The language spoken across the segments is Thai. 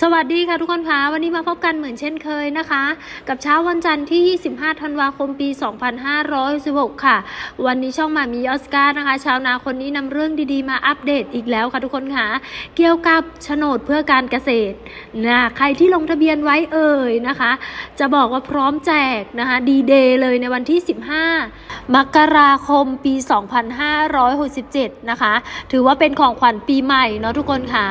สวัสดีค่ะทุกคนคะวันนี้มาพบกันเหมือนเช่นเคยนะคะ กับเช้าวันจันทร์ที่ 25 ธันวาคมปี 2516 ค่ะ วันนี้ช่องมามีออสการ์นะคะ ชาวนาคนนี้นำเรื่องดีๆ มาอัปเดตอีกแล้วค่ะทุกคนคะเกี่ยวกับโฉนดเพื่อการเกษตรนะใครที่ลงทะเบียนไว้เอ่ยนะคะ จะบอกว่าพร้อมแจกนะคะดีเดย์เลยในวันที่ 15 มกราคมปี 2567 นะคะ ถือว่าเป็นของขวัญปีใหม่เนาะทุกคนค่ะ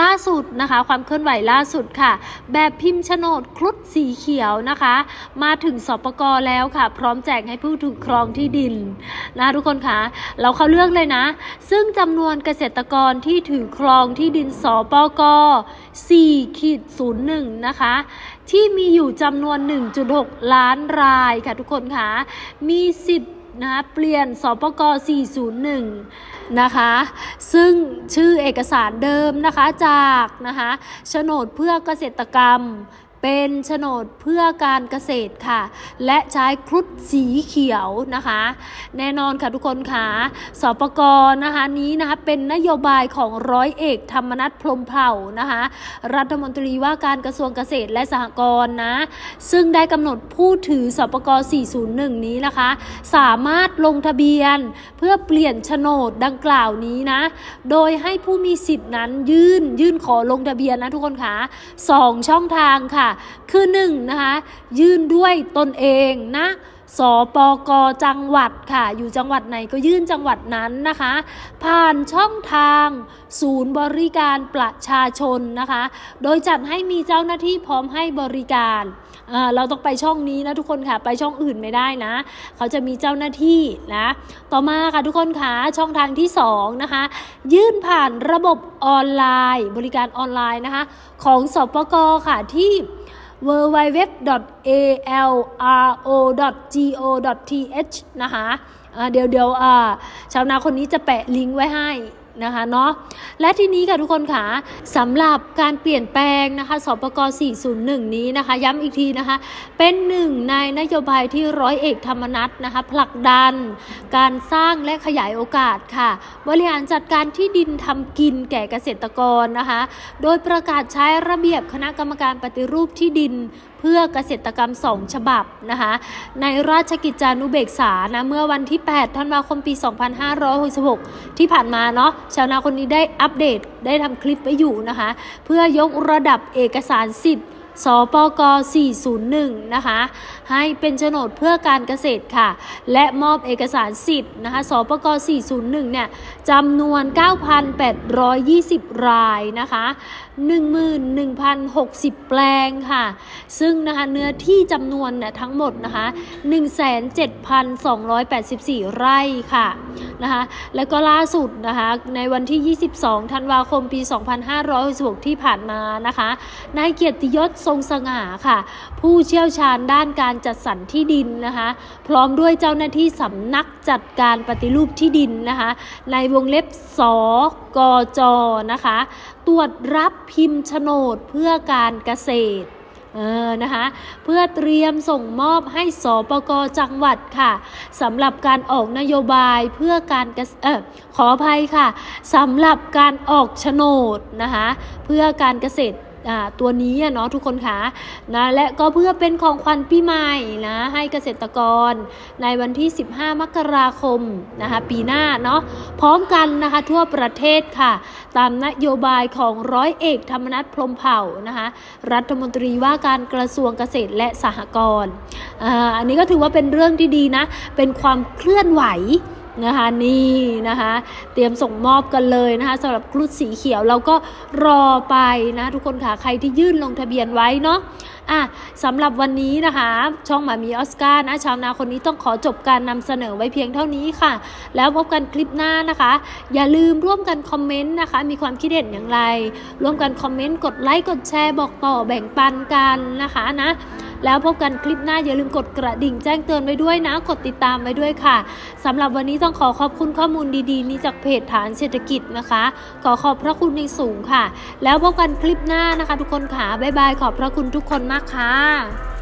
ล่าสุดนะคะ ความเคลื่อนไหวล่าสุดค่ะ แบบพิมพ์โฉนดครุฑสีเขียวนะคะ มาถึงสปกแล้วค่ะ พร้อมแจกให้ผู้ถือครองที่ดินนะทุกคนค่ะเราเข้าเรื่องเลยนะ ซึ่งจำนวนเกษตรกรที่ถือครองที่ดินสปก4ขีด01 นะคะ ที่มีอยู่จำนวน 1.6 ล้านรายค่ะทุกคนค่ะมีสิทธิ์ นะเปลี่ยนสปก401 นะคะ ซึ่งชื่อเอกสารเดิมนะคะจากนะคะโฉนดเพื่อเกษตรกรรม เป็นโฉนดเพื่อการเกษตรค่ะ และใช้ครุฑสีเขียวนะคะ แน่นอนค่ะทุกคนค่ะสปกนะคะนี้นะคะเป็นนโยบายของร้อยเอก ธรรมนัฐพรมเผ่านะคะ รัฐมนตรีว่าการกระทรวงเกษตรและสหกรณ์นะ ซึ่งได้กำหนดผู้ถือสปก401 นี้นะคะ สามารถลงทะเบียนเพื่อเปลี่ยนโฉนดดังกล่าวนี้นะ โดยให้ผู้มีสิทธินั้นยื่นยื่นขอลงทะเบียนนะทุกคนค่ะสองช่องทางค่ะคือหนึ่งนะคะยื่นด้วยตนเองนะสปกจังหวัดค่ะ อยู่จังหวัดไหนก็ยื่นจังหวัดนั้นนะคะ ผ่านช่องทาง ศูนย์บริการประชาชนนะคะ โดยจัดให้มีเจ้าหน้าที่พร้อมให้บริการเราต้องไปช่องนี้นะทุกคนค่ะ ไปช่องอื่นไม่ได้นะ เขาจะมีเจ้าหน้าที่นะ ต่อมาค่ะทุกคนค่ะช่องทางที่2นะคะ ยื่นผ่านระบบออนไลน์ บริการออนไลน์นะคะ ของสปกค่ะที่ www.alro.go.th นะคะเดี๋ยวเดี๋ยวอ่าชาวนาคนนี้จะแปะลิงก์ไว้ให้ นะคะเนาะและทีนี้ค่ะทุกคนค่ะสำหรับการเปลี่ยนแปลงนะคะสปก401 นี้นะคะ ย้ำอีกทีนะคะ เป็นหนึ่งในนโยบายที่ร้อยเอกธรรมนัฐนะคะผลักดัน การสร้างและขยายโอกาสค่ะ บริหารจัดการที่ดินทำกินแก่เกษตรกรนะคะ โดยประกาศใช้ระเบียบคณะกรรมการปฏิรูปที่ดิน พื่อเกษตรกรรม 2 ฉบับนะคะในราชกิจจานุเบกษานะเมื่อวันที่ 8 ธันวาคมปี 2566 ที่ผ่านมาเนาะชาวนาคนนี้ได้อัปเดตได้ทำคลิปไว้อยู่นะคะ เพื่อยกระดับเอกสารสิทธิ์ สปก 401 นะคะ ให้เป็นโฉนดเพื่อการเกษตรค่ะ และมอบเอกสารสิทธิ์นะคะ สปก 401 เนี่ยจำนวน 9,820 รายนะคะ 11,060 แปลงค่ะ ซึ่งนะคะเนื้อที่จำนวนเนี่ยทั้งหมดนะคะ 17,284 ไร่ค่ะนะคะ แล้วก็ล่าสุดนะคะในวันที่ 22 ธันวาคม ปี 2566 ที่ผ่านมานะคะ นายเกียรติยศทรงสง่าค่ะ ผู้เชี่ยวชาญด้านการจัดสรรที่ดินนะคะ พร้อมด้วยเจ้าหน้าที่สำนักจัดการปฏิรูปที่ดินนะคะ ในวงเล็บสกจนะคะ ตรวจรับพิมพ์โฉนดเพื่อการเกษตรเออนะคะเพื่อเตรียมส่งมอบให้สปกจังหวัดค่ะสำหรับการออกนโยบายเพื่อการเกษเออขออภัยค่ะสำหรับการออกโฉนดนะคะเพื่อการเกษตร ตัวนี้เนาะทุกคนคะนะและก็เพื่อเป็นของขวัญปีใหม่นะให้เกษตรกรในวันที่ 15 มกราคมนะคะปีหน้าเนาะพร้อมกันนะคะทั่วประเทศค่ะ ตามนโยบายของร้อยเอกธรรมนัฐพรมเผ่านะคะรัฐมนตรีว่าการกระทรวงเกษตรและสหกรณ์อันนี้ก็ถือว่าเป็นเรื่องที่ดีนะ เป็นความเคลื่อนไหว นะคะนี่นะคะเตรียมส่งมอบกันเลยนะคะสำหรับครุฑสีเขียวเราก็รอไปนะทุกคนค่ะใครที่ยื่นลงทะเบียนไว้เนาะอะสำหรับวันนี้นะคะ ช่องหมามีออสการ์นะชาวนาคนนี้ต้องขอจบการนำเสนอไว้เพียงเท่านี้ค่ะ แล้วพบกันคลิปหน้านะคะ อย่าลืมร่วมกันคอมเมนต์นะคะ มีความคิดเห็นอย่างไร ร่วมกันคอมเมนต์กดไลค์กดแชร์บอกต่อแบ่งปันกันนะคะนะ แล้วพบกันคลิปหน้าอย่าลืมกดกระดิ่งแจ้งเตือนไว้ด้วยนะ กดติดตามไว้ด้วยค่ะสำหรับวันนี้ต้องขอขอบคุณข้อมูลดีๆ นี้จากเพจฐานเศรษฐกิจนะคะ ขอขอบพระคุณในสูงค่ะ แล้วพบกันคลิปหน้านะคะ ทุกคนค่ะบ๊ายบายขอบพระคุณทุกคนมากค่ะ